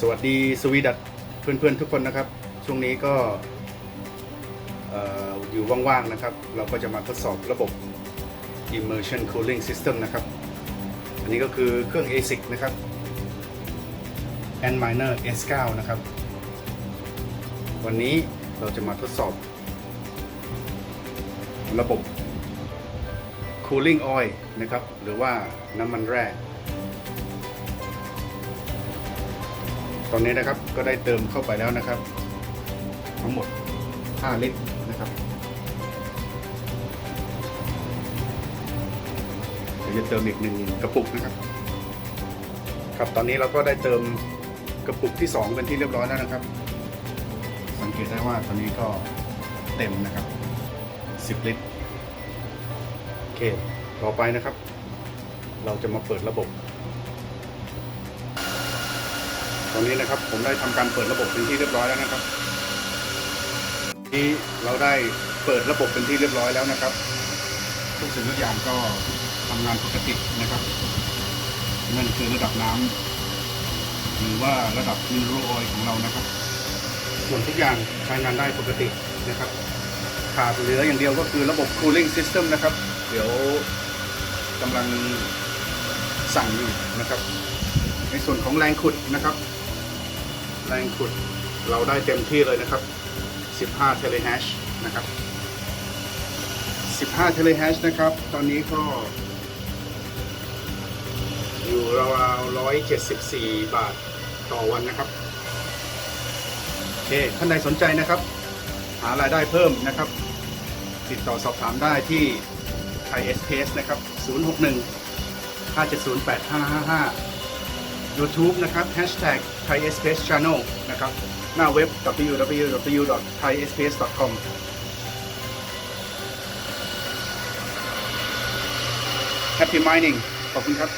สวัสดีสวีดัตเพื่อนๆทุกคนนะครับ ช่วงนี้ก็เอ่ออยู่ว่างๆนะครับ เราก็จะมาทดสอบระบบ immersion cooling system นะครับ อันนี้ก็คือเครื่อง ASIC นะครับ n minor S9 นะครับ วันนี้เราจะมาทดสอบ ระบบ cooling oil นะครับ หรือว่าน้ำมันแร่ อนนี้นะครับก็ได้เติมเข้าไปแล้วนะครับ ทั้งหมด 5 ลิตรนะครับเดี๋ยวจะเติมอีกหนึ่งกระปุกนะครับ ครับตอนนี้เราก็ได้เติมกระปุกที่ 2 เป็นที่เรียบร้อยแล้วนะครับ สังเกตได้ว่าตอนนี้ก็เต็มนะครับ 10 ลิตรโอเค ต่อไปนะครับ เราจะมาเปิดระบบ ตอนนี้นะครับผมได้ทำการเปิดระบบเป็นที่เรียบร้อยแล้วนะครับที่เราได้เปิดระบบเป็นที่เรียบร้อยแล้วนะครับ ทุกสิ่งทุกอย่างก็ทำงานปกตินะครับนั่นคือระดับน้ำหรือว่าระดับมินเนอรัลออยของเรานะครับ ส่วนทุกอย่างใช้งานได้ปกตินะครับขาดเหลืออย่างเดียวก็คือระบบ cooling system นะครับ เดี๋ยวกำลังสั่งอยู่นะครับ ในส่วนของแรงขุดนะครับ แรงขุดเราได้เต็มที่เลยนะครับ 15 เทเลแฮชนะครับ 15 เทเลแฮชนะครับ ตอนนี้ก็ อยู่ราวๆ174 บาทต่อวันนะครับ โอเค ท่านใดสนใจนะครับ หารายได้เพิ่มนะครับ ติดต่อสอบถามได้ที่ไทยเอสเพสนะครับ 061 570 8555 YouTube นะครับ Hashtag Thai Space Channel นะครับ หน้าเว็บ www.thaispace.com Happy Mining ขอบคุณครับ